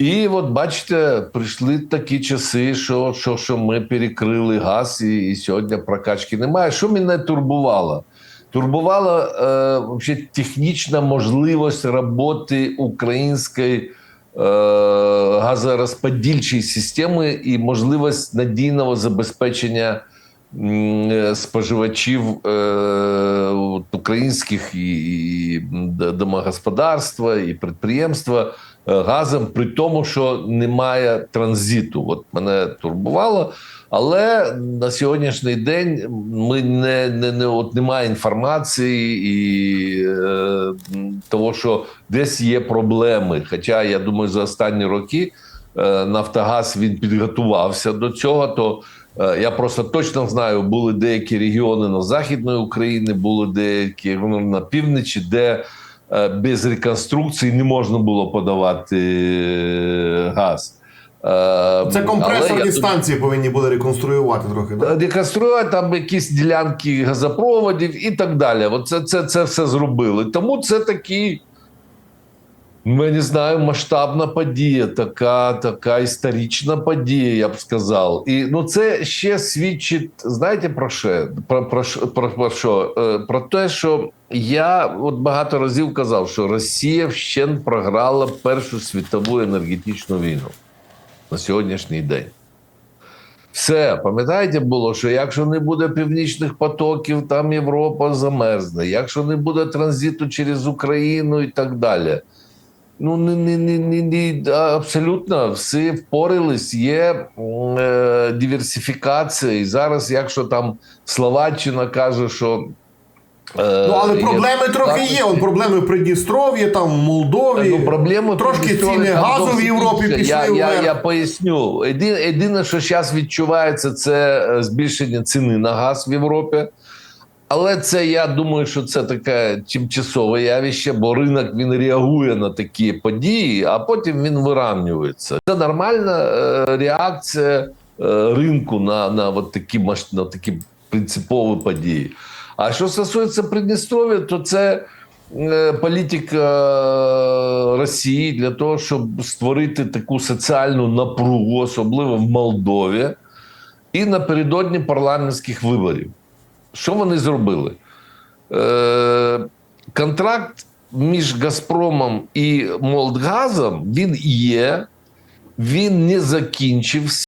І от бачите, прийшли такі часи, що, що, що ми перекрили газ, і, і сьогодні прокачки немає. Що мене турбувало? Турбувала е, технічна можливість роботи української е, газорозподільчої системи і можливість надійного забезпечення споживачів е, українських і, домогосподарства і підприємства е, газом, при тому, що немає транзиту. От мене турбувало. Але на сьогоднішній день ми не, не, не от немає інформації і е, того, що десь є проблеми. Хоча я думаю, за останні роки е, Нафтогаз він підготувався до цього. То е, я просто точно знаю, були деякі регіони на західної України, були деякі ну, на півночі, де е, без реконструкції не можна було подавати е, газ. Е, Це але компресорні я станції повинні були реконструювати трохи. Да? реконструювати там якісь ділянки газопроводів і так далі. От це, це, це все зробили. Тому це такий, я не знаю, масштабна подія, така, така історична подія, я б сказав. І ну, це ще свідчить, знаєте, про що? Про, про, про, про що? Е, Про те, що я от багато разів казав, що Росія вщент програла Першу світову енергетичну війну на сьогоднішній день. Все, пам'ятаєте, було, що якщо не буде північних потоків, там Європа замерзне, якщо не буде транзиту через Україну і так далі. Ну, не, не, не, не, не, абсолютно всі впорались, є е, диверсифікація. І зараз, якщо там Словаччина каже, що. е, Ну, але є проблеми трохи є. Он проблеми в Придністров'ї, там в Молдові. Ну, проблеми Трошки ціни газу в Європі пішли я, я, я поясню. Єдине, єдине, що зараз відчувається, це е, збільшення ціни на газ в Європі. Але це я думаю, що це таке тимчасове явище, бо ринок він реагує на такі події, а потім він вирівнюється. Це нормальна е, реакція е, ринку на, на, от такі, на такі принципові події. А що стосується Придністров'я, то це е, політика Росії для того, щоб створити таку соціальну напругу, особливо в Молдові, і напередодні парламентських виборів. Що вони зробили? Е, контракт між Газпромом і Молдгазом він є, він не закінчився.